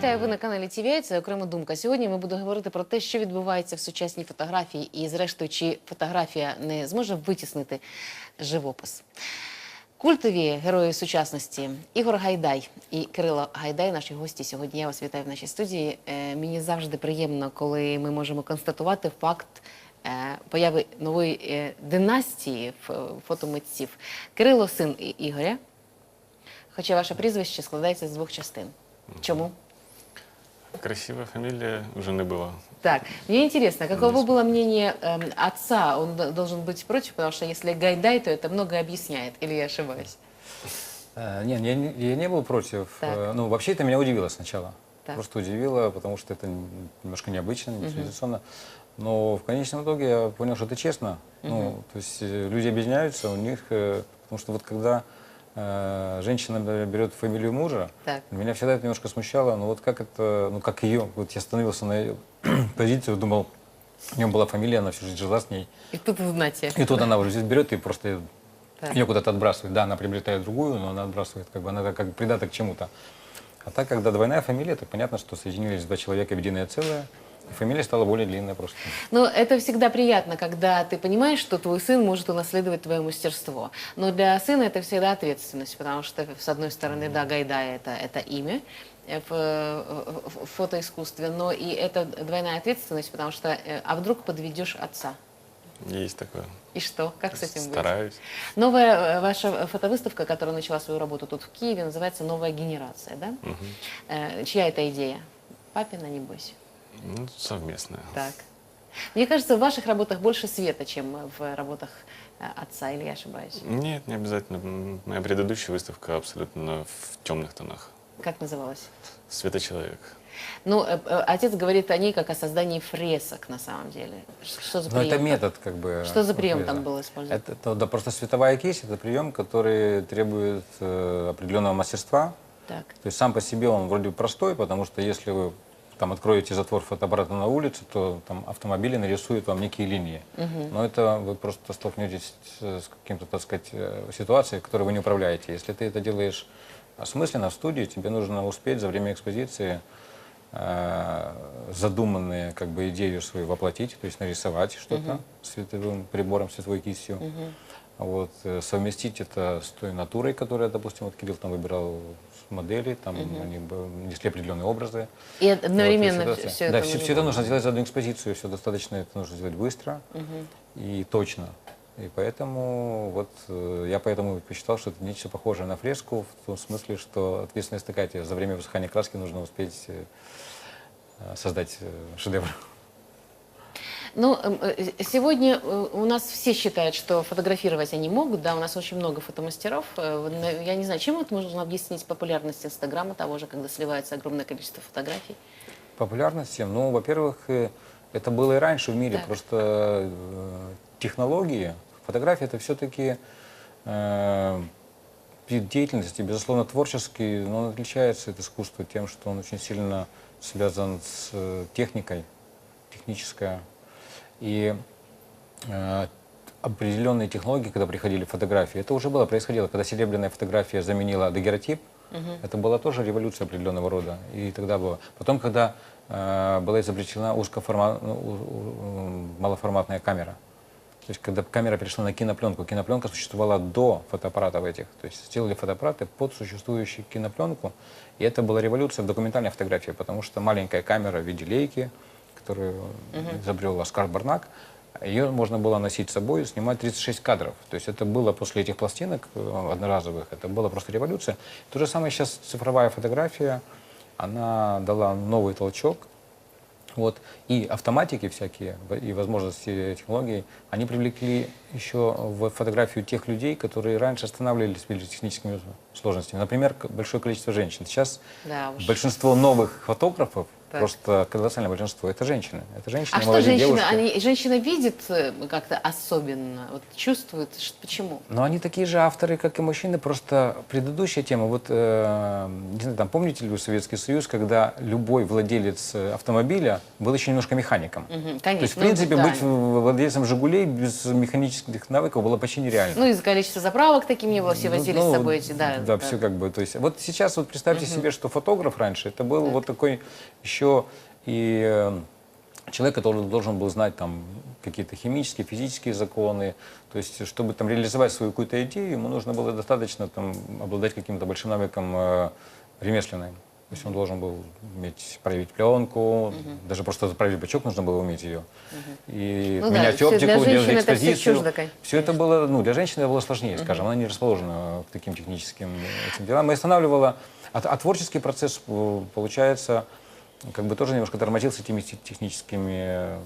Вітаю, ви на каналі TVI, це окрема думка. Сьогодні ми будемо говорити про те, що відбувається в сучасній фотографії, і, зрештою, чи фотографія не зможе витіснити живопис. Культові герої сучасності Ігор Гайдай і Кирило Гайдай, наші гості сьогодні. Я вас вітаю в нашій студії. Е, Мені завжди приємно, коли ми можемо констатувати факт е, появи нової е, династії фотомитців. Кирило син Ігоря, хоча ваше прізвище складається з двох частин. Чому? Красивая фамилия уже не было. Так, мне интересно, каково было мнение эм, отца? Он д- должен быть против, потому что если Гайдай, то это много объясняет, или я ошибаюсь? Э, Не, я, не- я не был против. Так. Э, Ну, вообще это меня удивило сначала. Так. Просто удивило, потому что это н- немножко необычно, нетрадиционно. Но в конечном итоге я понял, что это честно. Ну, то есть э, люди объединяются, у них, э, потому что вот когда женщина например, берет фамилию мужа, Так. меня всегда это немножко смущало, ну вот как это, ну как ее, вот я становился на ее позицию, думал, у нее была фамилия, она всю жизнь жила с ней, И тут знаете. и тут она уже здесь берет и просто Так. ее куда-то отбрасывает. Да, она приобретает другую, но она отбрасывает, как бы она как- придаток к чему-то. А так, когда двойная фамилия, то понятно, что соединились два человека в единое целое, фамилия стала более длинная просто. Но это всегда приятно, когда ты понимаешь, что твой сын может унаследовать твое мастерство. Но для сына это всегда ответственность, потому что, с одной стороны, да, Гайдай это, это имя э, в, э, в- в фотоискусстве, но и это двойная ответственность, потому что, э, а вдруг подведешь отца? Есть такое. И что? Как с этим быть? Стараюсь. Новая э, ваша фотовыставка, которая начала свою работу тут в Киеве, называется «Новая генерация», да? Э, чья это идея? Папина, небось. Ну, совместное. Так. Мне кажется, в ваших работах больше света, чем в работах э, отца, или я ошибаюсь? Нет, не обязательно. Моя предыдущая выставка абсолютно в темных тонах. Как называлась? Светочеловек. Ну, э, э, отец говорит о ней как о создании фресок, на самом деле. Что за Но прием? это метод, как бы. Что за прием фреза. там был использован? Это, это, да, просто световая кисть – это прием, который требует э, определенного мастерства. Так. То есть сам по себе он вроде простой, потому что если вы там откроете затвор фотоаппарата на улице, то там автомобили нарисуют вам некие линии. Но это вы просто столкнетесь с, каким-то, так сказать, э, ситуацией, которой вы не управляете. Если ты это делаешь осмысленно в студии, тебе нужно успеть за время экспозиции э, задуманные как бы идею свою воплотить, то есть нарисовать что-то световым прибором, световой кистью. Вот, э, совместить это с той натурой, которая, допустим, вот Кирилл там выбирал модели, там они бы несли определенные образы. И одновременно Вот, и все, это Да, все, все это нужно сделать за одну экспозицию, все достаточно, это нужно сделать быстро и точно. И поэтому вот э, я поэтому посчитал, что это нечто похожее на фреску в том смысле, что ответственность такая, тебе за время высыхания краски нужно успеть э, создать шедевр. Ну, эм, э, сегодня э, у нас все считают, что фотографировать они могут, да, у нас очень много фотомастеров. Э, Я не знаю, чем это можно объяснить популярность Инстаграма того же, когда сливается огромное количество фотографий? Популярности, ну, во-первых, э, это было и раньше в мире, Так. просто э, технологии, фотография это все-таки вид деятельности, безусловно, творческий, но он отличается от искусства тем, что он очень сильно связан с э, техникой, техническая. И э, определенные технологии, когда приходили фотографии, это уже было, происходило, когда серебряная фотография заменила дагеротип, это была тоже революция определенного рода. И тогда было. Потом, когда э, была изобретена узкоформа- ну, малоформатная камера, то есть когда камера перешла на кинопленку, кинопленка существовала до фотоаппаратов этих. То есть сделали фотоаппараты под существующую кинопленку. И это была революция в документальной фотографии, потому что маленькая камера в виде лейки, которую изобрел Оскар Барнак, ее можно было носить с собой снимать 36 кадров. То есть это было после этих пластинок э, одноразовых, это была просто революция. То же самое сейчас цифровая фотография, она дала новый толчок, вот. И автоматики всякие, и возможности технологий, они привлекли еще в фотографию тех людей, которые раньше останавливались перед техническими сложностями. Например, большое количество женщин. Сейчас Да уж. большинство новых фотографов Так. Просто колоссальное большинство это женщины. Это женщины, А что женщина, девушки. они, женщина видит э, как-то особенно, вот чувствует, ш- почему? Но они такие же авторы, как и мужчины, просто предыдущая тема. Вот, э, не знаю, там, помните ли вы Советский Союз, когда любой владелец э, автомобиля был еще немножко механиком? То конечно. есть, в Ну, принципе, да. быть владельцем «Жигулей» без механических навыков было почти нереально. Ну, из-за количества заправок таким не было, все Ну, возили ну, с собой эти, да. Да, все как бы. То есть, вот сейчас вот представьте себе, что фотограф раньше, это был вот такой еще и э, человек, который должен был знать там какие-то химические, физические законы. То есть, чтобы там реализовать свою какую-то идею, ему нужно было достаточно там обладать каким-то большим навыком э, ремесленным. То есть он должен был уметь проявить пленку, даже просто заправить бачок нужно было уметь ее. И Ну да, менять всё оптику, делать это всё экспозицию. чуждо, конечно. Все это было, ну, для женщины это было сложнее, скажем, она не расположена к таким техническим этим делам. И останавливала, а, а творческий процесс, э, получается, как бы тоже немножко тормозился этими те- техническими, э,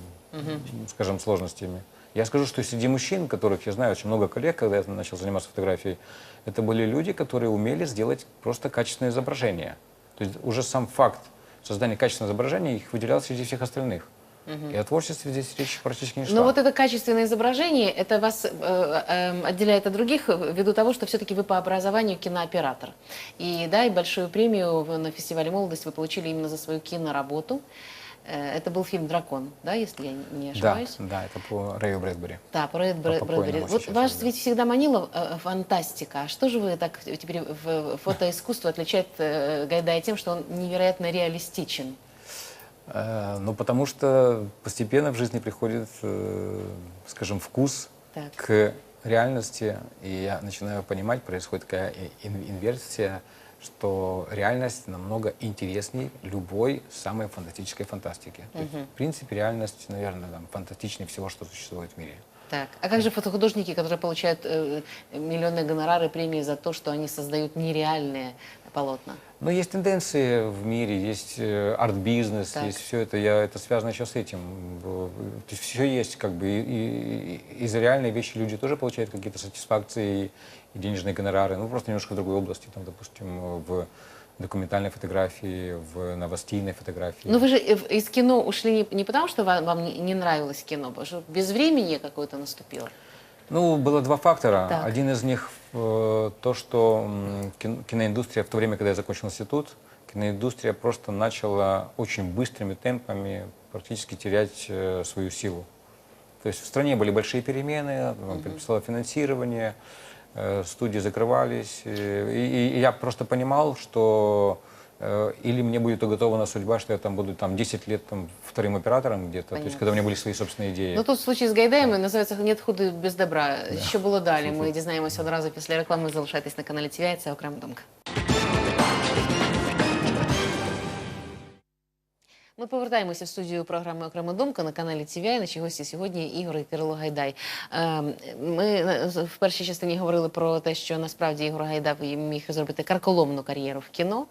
скажем, сложностями. Я скажу, что среди мужчин, которых я знаю очень много коллег, когда я начал заниматься фотографией, это были люди, которые умели сделать просто качественное изображение. То есть уже сам факт создания качественного изображения их выделял среди всех остальных. И о творчестве здесь речь практически не шла. Но вот это качественное изображение, это вас э, э, отделяет от других э, ввиду того, что все-таки вы по образованию кинооператор. И да, и большую премию на фестивале «Молодость» вы получили именно за свою киноработу. Э, Это был фильм «Дракон», да, если я не Да, ошибаюсь? да, это по Рэю Брэдбери. Да, По покойному Брэдбери. Вот вас ведь всегда манила э, фантастика. А что же вы так теперь в фотоискусство отличает э, Гайдая тем, что он невероятно реалистичен? Э, Ну, потому что постепенно в жизни приходит, э, скажем, вкус Так. к реальности, и я начинаю понимать, происходит такая инверсия, что реальность намного интереснее любой самой фантастической фантастики. То есть, в принципе, реальность, наверное, там, фантастичнее всего, что существует в мире. Так. А как же фотохудожники, которые получают э, миллионные гонорары, премии за то, что они создают нереальные полотна? Но есть тенденции в мире, есть э, арт-бизнес, есть все это, я, это связано еще с этим. То есть все есть, как бы, и, и- из реальной вещи люди тоже получают какие-то сатисфакции и, денежные гонорары, ну, просто немножко в другой области, там, допустим, в документальной фотографии, в новостейной фотографии. Ну вы же э, из кино ушли не, не потому, что вам, вам не, не нравилось кино, потому что без времени какое-то наступило. Ну, было два фактора. Так. Один из них э, то, что киноиндустрия в то время, когда я закончил институт, киноиндустрия просто начала очень быстрыми темпами практически терять э, свою силу. То есть в стране были большие перемены, mm предписало финансирование, э, студии закрывались. э, И, и- и я просто понимал, что или мне будет уготована судьба, что я там буду там 10 лет там, вторым оператором где-то, то есть Понятно. когда у меня были свои собственные идеи. Ну тут случай з Гайдаєм називається «Нет худи без добра». Що було далі? Ми дізнаємося одразу після реклами. Залишайтесь на каналі ТВІ, це окрема думка. Ми повертаємося в студію програми Окрема думка на каналі ТВІ. Наші гості сьогодні Ігор і Кирило Гайдай. Ем, Ми е, в першій частині говорили про те, що насправді Ігор Гайдай міг зробити карколомну кар'єру в кіно.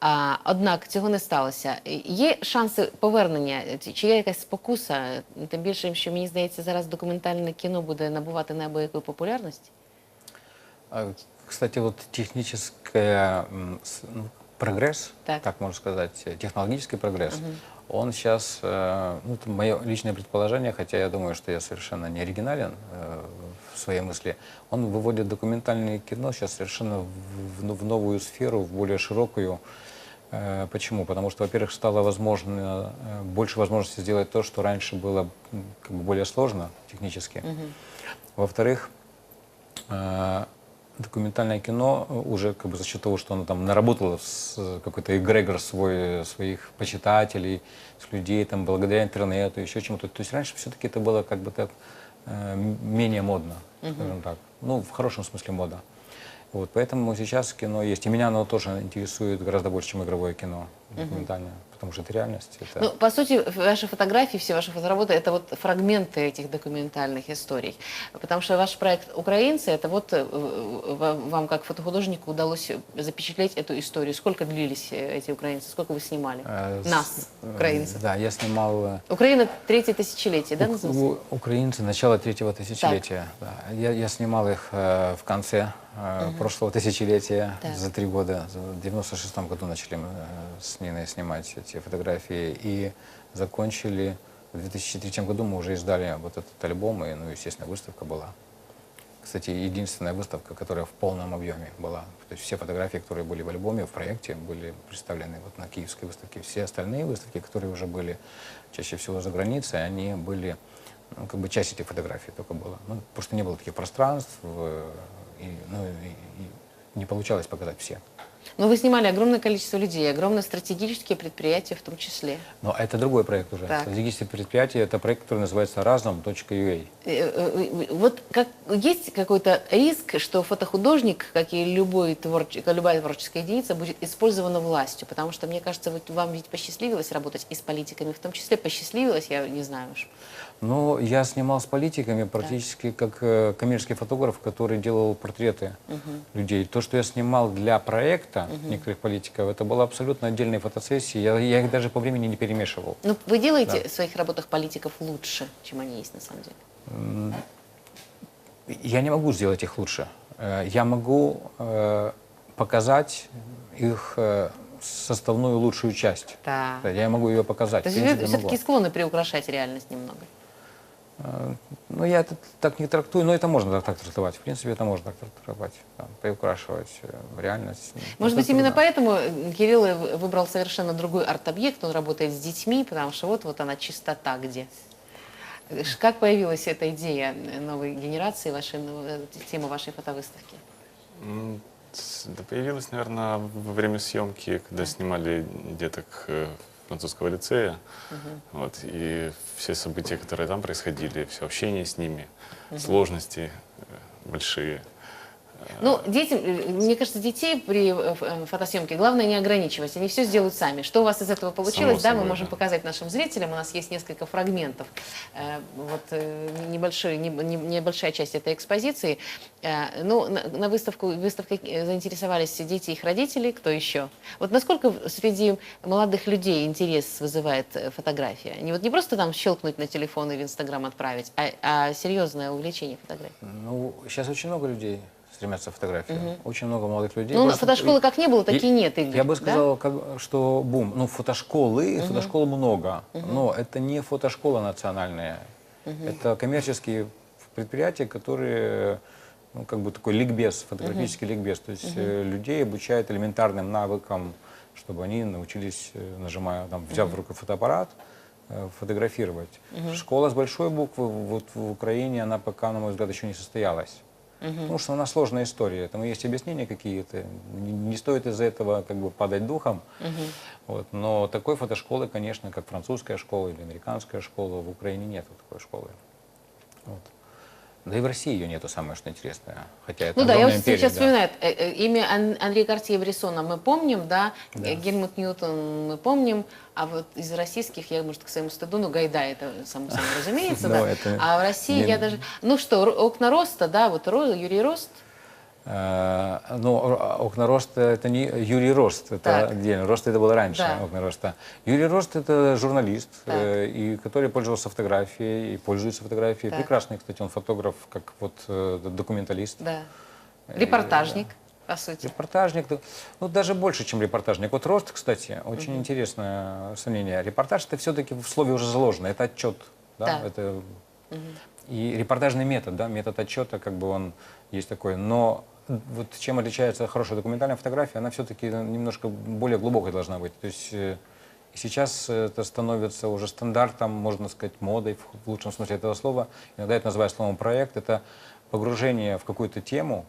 А, однак цього не сталося. Є шанси повернення? Чи є якась спокуса? Тим більше, що мені здається, зараз документальне кіно буде набувати неабиякої популярності. А, Кстати, вот техническая м, с- ну, прогресс, Так. так. можно сказать, э, технологический прогресс, он сейчас, э, ну, это мое личное предположение, хотя я думаю, что я совершенно не оригинален э, в своей мысли, он выводит документальное кино сейчас совершенно в, в- в новую сферу, в более широкую. Э, Почему? Потому что, во-первых, стало возможно, э, больше возможности сделать то, что раньше было как бы более сложно технически. Во-вторых, э, документальное кино уже как бы за счет того, что оно там наработало с, какой-то эгрегор свой, своих почитателей, с людей, там, благодаря интернету, еще чему-то. То есть раньше все-таки это было как бы так э, менее модно, скажем так. Ну, в хорошем смысле мода. Вот, поэтому сейчас кино есть. И меня оно тоже интересует гораздо больше, чем игровое кино документальное. Потому что это реальность. Это... Ну, по сути, ваши фотографии, все ваши фотоработы, это вот фрагменты этих документальных историй. Потому что ваш проект «Украинцы», это вот э, вам, как фотохудожнику, удалось запечатлеть эту историю. Сколько длились э, эти украинцы? Сколько вы снимали? э, Нас, э, украинцев. Да, я снимал Украина третье тысячелетие, да, называется? Украинцы начало третьего тысячелетия. Да. Я, я снимал их э, в конце э, прошлого тысячелетия Так. за три года. В 96 году начали мы э, с Ниной снимать эти фотографии и закончили в 2003 году мы уже издали вот этот альбом, и, ну, естественно, выставка была. Кстати, единственная выставка, которая в полном объеме была. То есть все фотографии, которые были в альбоме, в проекте, были представлены вот на киевской выставке. Все остальные выставки, которые уже были чаще всего за границей, они были, ну, как бы часть этих фотографий только была. Ну, что не было таких пространств, э, и, ну, и- и не получалось показать все. Но вы снимали огромное количество людей, огромные стратегические предприятия в том числе. Но это другой проект уже. Так. Стратегическое предприятие – это проект, который называется «Разум.ua». Э, э, Вот как, есть какой-то риск, что фотохудожник, как и любой творче- любая творческая единица, будет использована властью? Потому что, мне кажется, вот вам ведь посчастливилось работать и с политиками, в том числе посчастливилось, я не знаю уж. Ну, я снимал с политиками практически как э, коммерческий фотограф, который делал портреты людей. То, что я снимал для проекта некоторых политиков, это было абсолютно отдельные фотосессии. Я, я их даже по времени не перемешивал. Ну, вы делаете в своих работах политиков лучше, чем они есть на самом деле? Я не могу сделать их лучше. Э, Я могу э, показать их составную лучшую часть. Да. Да, Я могу ее показать. То есть вы все-таки склонны приукрашать реальность немного? Э, Ну, я это так не трактую, но это можно так, трактовать. В принципе, это можно так трактовать. Да, приукрашивать э, реальность. Может Ну, быть, именно да. поэтому э, Кирилл э, выбрал совершенно другой арт-объект, он работает с детьми, потому что вот, вот она чистота где. Э, Как появилась эта идея э, новой генерации, вашей, ну, э, темы вашей фотовыставки? Да появилась, наверное, во время съемки, когда снимали деток э, французского лицея. Вот, и все события, которые там происходили, все общение с ними, сложности э, большие. Ну, детям, мне кажется, детей при э, э, фотосъемке главное не ограничивать, они все сделают сами. Что у вас из этого получилось, да, мы собой, можем да. показать нашим зрителям. У нас есть несколько фрагментов. Э, Вот небольшой, не- не- небольшая часть этой экспозиции. Ну, на, выставку, выставкой заинтересовались дети и их родители, кто еще? Вот насколько среди молодых людей интерес вызывает фотография? Не вот не просто там щелкнуть на телефон и в Инстаграм отправить, а, а серьезное увлечение фотографией. Ну, сейчас очень много людей стремятся в фотографию. Очень много молодых людей. Ну, Просто- фотошколы как не было, так и нет, Игорь. Я бы да? сказал, как, что бум. Ну, фотошколы, фотошкол много, но это не фотошкола национальная. Это коммерческие предприятия, которые, ну, как бы такой ликбез, фотографический ликбез. То есть э, людей обучают элементарным навыкам, чтобы они научились, э, нажимая, там, взяв в руку фотоаппарат, э, фотографировать. Школа с большой буквы вот в Украине, она пока, на мой взгляд, еще не состоялась. Потому что она сложная история. Этому есть объяснения какие-то. Не, не стоит из-за этого как бы падать духом. Вот. Но такой фотошколы, конечно, как французская школа или американская школа, в Украине нет такой школы. Вот. Да и в России ее нету, самое что интересное. Хотя это Ну да, я вот империя, сейчас да. вспоминаю, э, э, имя Ан- Анри Картье-Брессона мы помним, да, Да. Гельмут Ньютон мы помним, а вот из российских, я, может, к своему стыду, ну, Гайдай, это само собой разумеется, Ну, да. А в России я даже, ну что, окна роста, да, вот Юрий Рост, Э, Ну, окна роста это не Юрий Рост, это Так. отдельно. Рост это было раньше, Да. окна роста. Юрий Рост это журналист, Так. э, и который пользовался фотографией и пользуется фотографией. Так. Прекрасный, кстати, он фотограф, как вот э, документалист. да, репортажник, по сути. Репортажник, ну даже больше, чем репортажник. Вот рост, кстати, очень интересное сравнение. Репортаж это все-таки в слове уже заложено, это отчет, да, Да. это и репортажный метод, да, метод отчета, как бы он есть такой. Но вот чем отличается хорошая документальная фотография, она все-таки немножко более глубокой должна быть. То есть э, сейчас это становится уже стандартом, можно сказать, модой в лучшем смысле этого слова. Иногда это называют словом проект. Это погружение в какую-то тему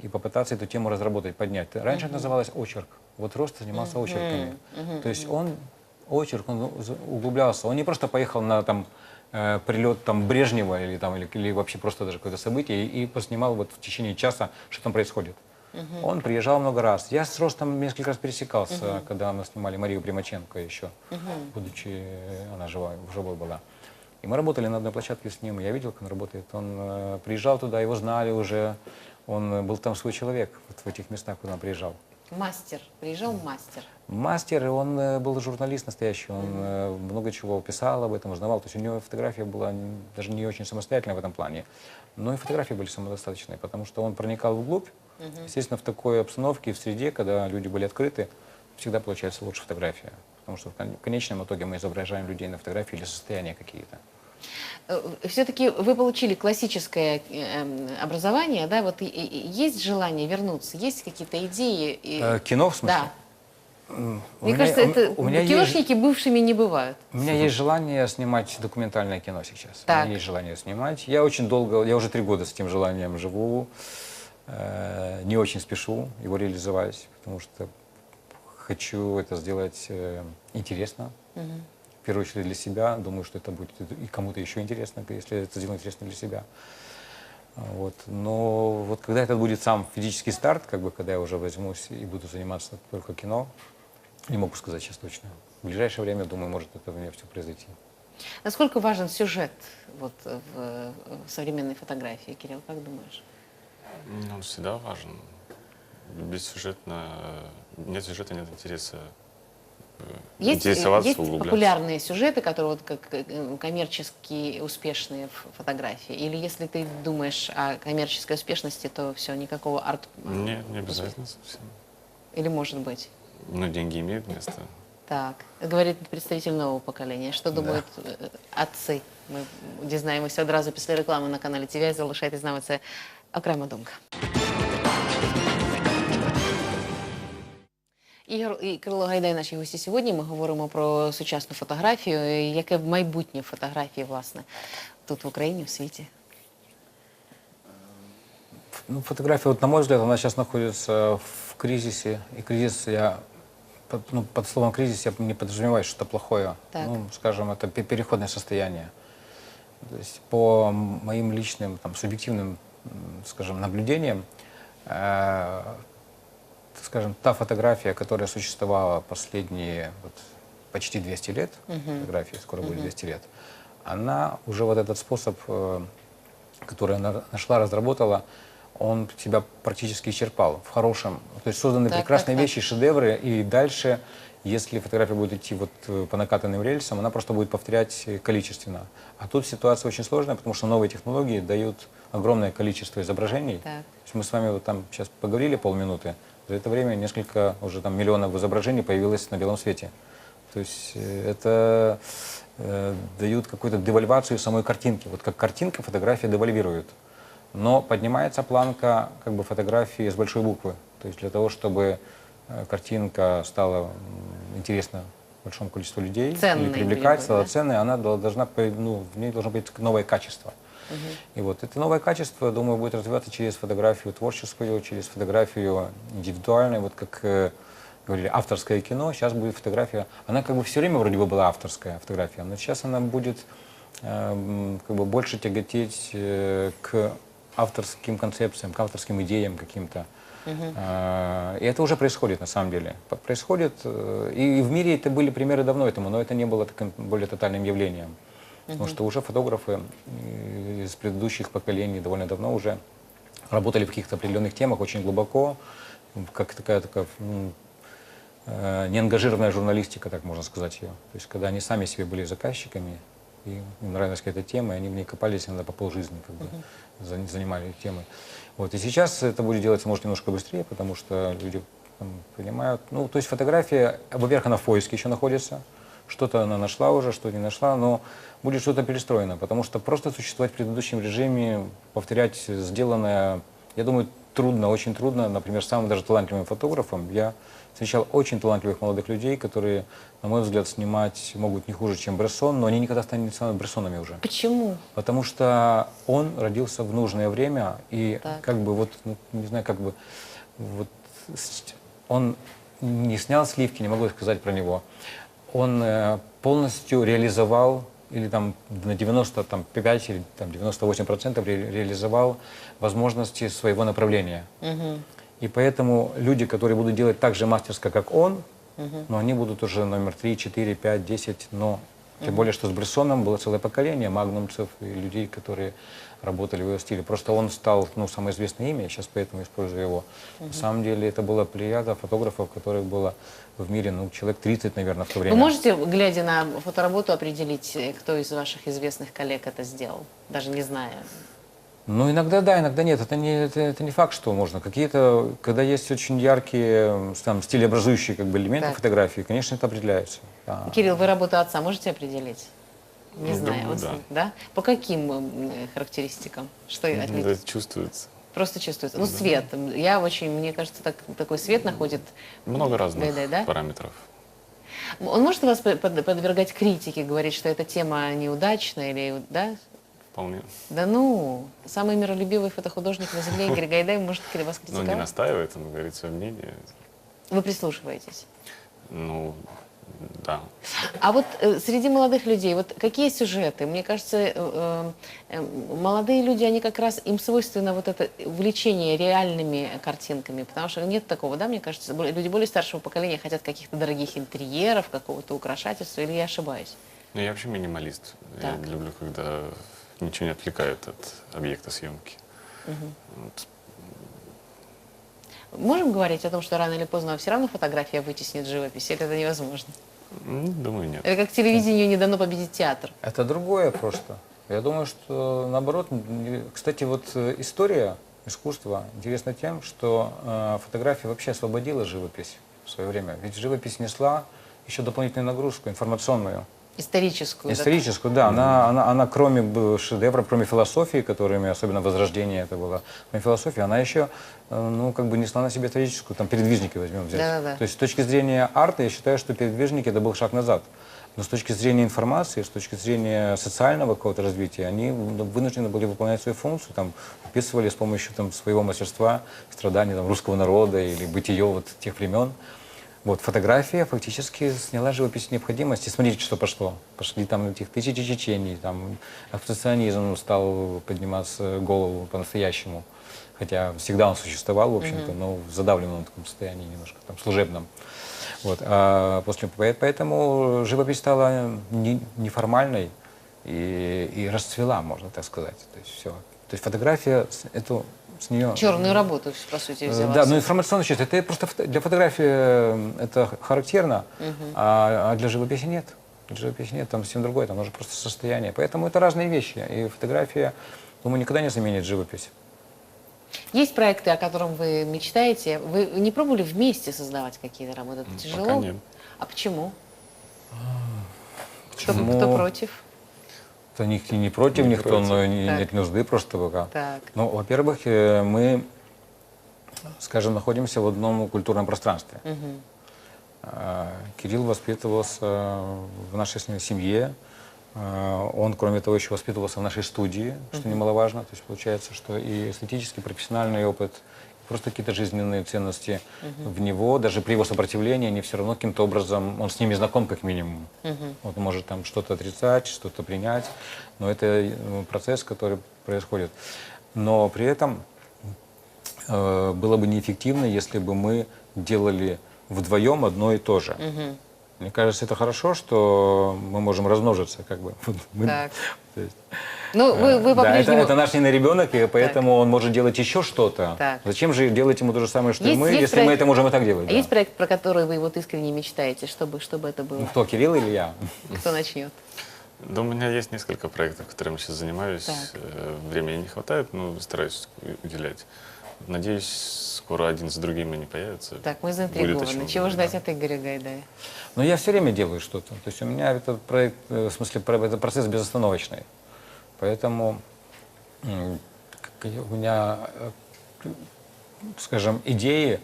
и попытаться эту тему разработать, поднять. Раньше это называлось очерк. Вот Рост занимался очерками. То есть он очерк, он углублялся. Он не просто поехал на там э, прилет там Брежнева или там или, или вообще просто даже какое-то событие и, и поснимал вот в течение часа, что там происходит. Он приезжал много раз. Я с Ростом несколько раз пересекался, когда мы снимали Марию Примаченко еще, будучи э, она жива, живой была. И мы работали на одной площадке с ним, я видел, как он работает. Он э, приезжал туда, его знали уже, он был там свой человек вот в этих местах, куда он приезжал. Мастер, приезжал мастер. Мастер, и он э, был журналист настоящий, он э, много чего писал об этом, узнавал. То есть у него фотография была даже не очень самостоятельная в этом плане, но и фотографии были самодостаточные, потому что он проникал вглубь. Естественно, в такой обстановке, в среде, когда люди были открыты, всегда получается лучше фотография. Потому что в кон- в конечном итоге мы изображаем людей на фотографии или состояния какие-то. Все-таки вы получили классическое э, эм, образование, да? Вот есть желание вернуться, есть какие-то идеи? Э, кино, в смысле? Да. М, у Мне меня- кажется, у- это у меня есть- киношники бывшими не бывают. У меня есть желание снимать документальное кино сейчас. У Так. меня есть желание снимать. Я очень долго, я уже три года с этим желанием живу. Э, Не очень спешу его реализовать, потому что хочу это сделать э, интересно. В первую очередь для себя. Думаю, что это будет и кому-то еще интересно, если это сделать интересно для себя. Вот. Но вот когда это будет сам физический старт, как бы, когда я уже возьмусь и буду заниматься только кино, не могу сказать сейчас точно. В ближайшее время, думаю, может это у меня все произойти. Насколько важен сюжет вот, в, в современной фотографии, Кирилл, как думаешь? Ну, Он всегда важен. Без сюжета, нет сюжета, нет интереса э, Есть, э, интересоваться, есть углубляться. популярные сюжеты, которые вот как э, коммерчески успешные в фотографии? Или если ты думаешь о коммерческой успешности, то все, никакого арт... Нет, не обязательно совсем. Или может быть? Но деньги имеют место. Так, говорить представитель нового поколения. Що думають е, отці? Ми дізнаємося одразу після реклами на каналі ТВ. Залишайтесь з нами. Це окрема думка. Ігор і Кирило Гайдай, наші гості сьогодні. Ми говоримо про сучасну фотографію. Яке майбутнє фотографії, власне, тут в Україні, в світі? Ну, фотография, вот, на мой взгляд, она сейчас находится в кризисе. И кризис, я под, ну, под словом кризис я не подразумеваю что-то плохое. Так. Ну, скажем, это пе- переходное состояние. То есть по моим личным, там, субъективным, скажем, наблюдениям, э, скажем, та фотография, которая существовала последние вот, почти 200 лет, фотографии, скоро будет 200 лет, она уже вот этот способ, э, который она нашла, разработала, он себя практически исчерпал в хорошем. То есть созданы Так, прекрасные так, так. вещи, шедевры, и дальше, если фотография будет идти вот э, по накатанным рельсам, она просто будет повторять э, количественно. А тут ситуация очень сложная, потому что новые технологии дают огромное количество изображений. Так. То есть мы с вами вот там сейчас поговорили полминуты, за это время несколько уже там миллионов изображений появилось на белом свете. То есть э, это э, дают какую-то девальвацию самой картинки. Вот как картинка фотография девальвирует. Но поднимается планка как бы фотографии с большой буквы. То есть для того, чтобы э, картинка стала интересна большому количеству людей, Ценной или привлекать, стала да? ценной, она дол- должна, ну, в ней должно быть новое качество. И вот это новое качество, думаю, будет развиваться через фотографию творческую, через фотографию индивидуальную, вот как э, говорили, авторское кино. Сейчас будет фотография, она как бы все время вроде бы была авторская фотография, но сейчас она будет э, как бы больше тяготеть э, к авторским концепциям, к авторским идеям каким-то. Э, И это уже происходит на самом деле. Происходит, э, и в мире это были примеры давно этому, но это не было таким более тотальным явлением. Потому что уже фотографы из предыдущих поколений довольно давно уже работали в каких-то определенных темах очень глубоко, как такая, такая э, неангажированная журналистика, так можно сказать ее. То есть когда они сами себе были заказчиками, и им нравилась какая-то тема, и они в ней копались иногда по полжизни, как бы, за- занимали темы. Вот. И сейчас это будет делаться, может, немножко быстрее, потому что люди там, понимают. Ну, то есть фотография, во-первых, она в поиске еще находится, что-то она нашла уже, что не нашла, но будет что-то перестроено, потому что просто существовать в предыдущем режиме, повторять сделанное, я думаю, трудно, очень трудно. Например, самым даже талантливым фотографом я встречал очень талантливых молодых людей, которые, на мой взгляд, снимать могут не хуже, чем Брессон, но они никогда не станут Брессонами уже. Почему? Потому что он родился в нужное время, и Так. как бы вот, ну, не знаю, как бы, вот он не снял сливки, не могу сказать про него. Он э, полностью реализовал, или там на 95 или там 98 процентов ре- реализовал возможности своего направления. И поэтому люди, которые будут делать так же мастерско, как он, но они будут уже номер 3, 4, 5, 10, но Тем более, что с Брессоном было целое поколение магнумцев и людей, которые работали в его стиле. Просто он стал ну, самое известное имя, я сейчас поэтому использую его. На самом деле это была плеяда фотографов, которых было в мире ну, человек 30, наверное, в то время. Вы можете, глядя на фотоработу, определить, э, кто из ваших известных коллег это сделал, даже не зная? Ну, иногда да, иногда нет. Это не, это, это не факт, что можно. Какие-то, когда есть очень яркие, там, стилеобразующие как бы, элементы Так. фотографии, конечно, это определяется. да. Кирилл, вы работу отца можете определить? Не Ну, знаю. думаю, вот, да. да. По каким характеристикам? Что отметить? Это чувствуется. Просто чувствуется. Ну, свет. Я очень, мне кажется, так, такой свет находит. Много разных Гайдай, да? параметров. Он может вас под- под- подвергать критике, говорить, что эта тема неудачная или, да? Вполне. Да ну, самый миролюбивый фотохудожник на земле Игорь Гайдай может вас Но не критиковать? настаивает, он говорит свое мнение. Вы прислушиваетесь. Ну, да. А вот э, среди молодых людей, вот какие сюжеты? Мне кажется, э, э, э, молодые люди, они как раз, им свойственно вот это увлечение реальными картинками, потому что нет такого, да, мне кажется, люди более старшего поколения хотят каких-то дорогих интерьеров, какого-то украшательства, или я ошибаюсь? Ну, я вообще минималист. Так. Я люблю, когда ничего не отвлекает от объекта съемки. Вот. Можем говорить о том, что рано или поздно все равно фотография вытеснит живопись, или это невозможно? Ну, Думаю, нет. Это как телевидению не дано победить театр. Это другое просто. Я думаю, что наоборот, кстати, вот э, история искусства интересна тем, что э, фотография вообще освободила живопись в свое время. Ведь живопись несла еще дополнительную нагрузку информационную. Историческую. да. Историческую, да. Она, она, она кроме шедевра, кроме философии, которыми, особенно Возрождение это было, кроме философии, она еще, э, ну, как бы несла на себе историческую, там, передвижники возьмем взять. Да-да-да. То есть с точки зрения арта, я считаю, что передвижники это был шаг назад. Но с точки зрения информации, с точки зрения социального какого-то развития, они ну, вынуждены были выполнять свою функцию, там, описывали с помощью там, своего мастерства страдания там, русского народа или бытие вот тех времен. Вот фотография фактически сняла живопись необходимости. Смотрите, что пошло. Пошли там этих тысячи чечений, там абстракционизм стал подниматься голову по-настоящему. Хотя всегда он существовал, в общем-то, но в задавленном таком состоянии немножко, там, служебном. Вот. А после, поэ- поэтому живопись стала не- неформальной и, и расцвела, можно так сказать. То есть все. То есть фотография, эту, с нее... Черную работу, по сути, Э, взяла. Да, но информационная часть, это просто фото- для фотографии э, это характерно, а, а для живописи нет. Для живописи нет, там совсем другое, там уже просто состояние. Поэтому это разные вещи. И фотография, думаю, никогда не заменит живопись. Есть проекты, о котором вы мечтаете? Вы не пробовали вместе создавать какие-то работы? Это тяжело? пока нет. А почему? Кто, Почему? кто против? Это никто не против, Не никто, против. но не- нет нужды просто пока. Так. Ну, во-первых, э, мы, скажем, находимся в одном культурном пространстве. А, Кирилл воспитывался в нашей семье. А, Он, кроме того, еще воспитывался в нашей студии, что немаловажно. То есть получается, что и эстетический, профессиональный опыт, просто какие-то жизненные ценности в него, даже при его сопротивлении, они все равно каким-то образом, он с ними знаком как минимум. Вот он может там что-то отрицать, что-то принять, но это э, процесс, который происходит. Но при этом э, было бы неэффективно, если бы мы делали вдвоем одно и то же. Мне кажется, это хорошо, что мы можем размножиться, как бы. Мы- Так. есть, Ну, вы, вы да, это, по-прежнему... это наш не ребенок, и поэтому он может делать еще что-то. Так. Зачем же делать ему то же самое, что и Есть- мы, есть если мы проект- это можем и так делать? А да. есть проект, про который вы вот искренне мечтаете, чтобы, чтобы это было? Ну, кто, Кирилл или я? Кто начнет? Да, у меня есть несколько проектов, которыми сейчас занимаюсь. Так. Э, Времени не хватает, но стараюсь уделять. Надеюсь, скоро один за другим они появятся. Так, мы заинтригованы. Чего ждать от Игоря Гайдая? Но я все время делаю что-то. То есть у меня этот проект, э, в смысле, про- это процесс безостановочный. Поэтому у меня, э, скажем, идеи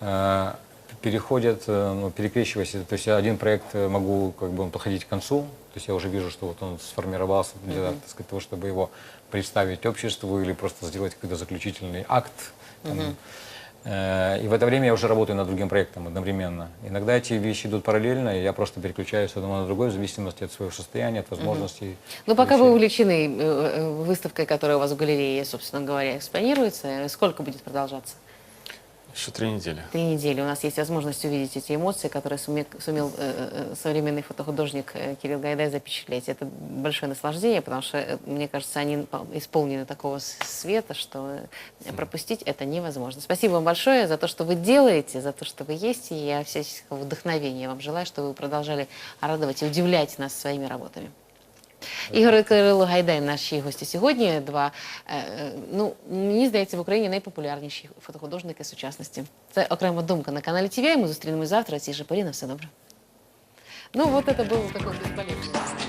э, переходят, э, ну, перекрещиваясь. То есть один проект э, могу как бы он подходить к концу. То есть я уже вижу, что вот он сформировался для так сказать, того, чтобы его представить обществу или просто сделать какой-то заключительный акт. там. Э, И в это время я уже работаю над другим проектом одновременно. Иногда эти вещи идут параллельно, и я просто переключаюсь с одного на другое в зависимости от своего состояния, от возможностей. Ну, пока вы увлечены выставкой, которая у вас в галерее, собственно говоря, экспонируется, сколько будет продолжаться? Еще три недели. Три недели. У нас есть возможность увидеть эти эмоции, которые суме- сумел э, э, современный фотохудожник э, Кирилл Гайдай запечатлеть. Это большое наслаждение, потому что, э, мне кажется, они по- исполнены такого света, что э, пропустить это невозможно. Спасибо вам большое за то, что вы делаете, за то, что вы есть, и я всяческого вдохновения вам желаю, чтобы вы продолжали радовать и удивлять нас своими работами. Ігор Кирило Гайдай, наші гості сьогодні. Два е, е, ну мені здається, в Україні найпопулярніші фотохудожники сучасності. Це окрема думка на каналі ТВ. Ми зустрінемось завтра. Ці же порі на все добре. Ну, от це був такий безболезненний.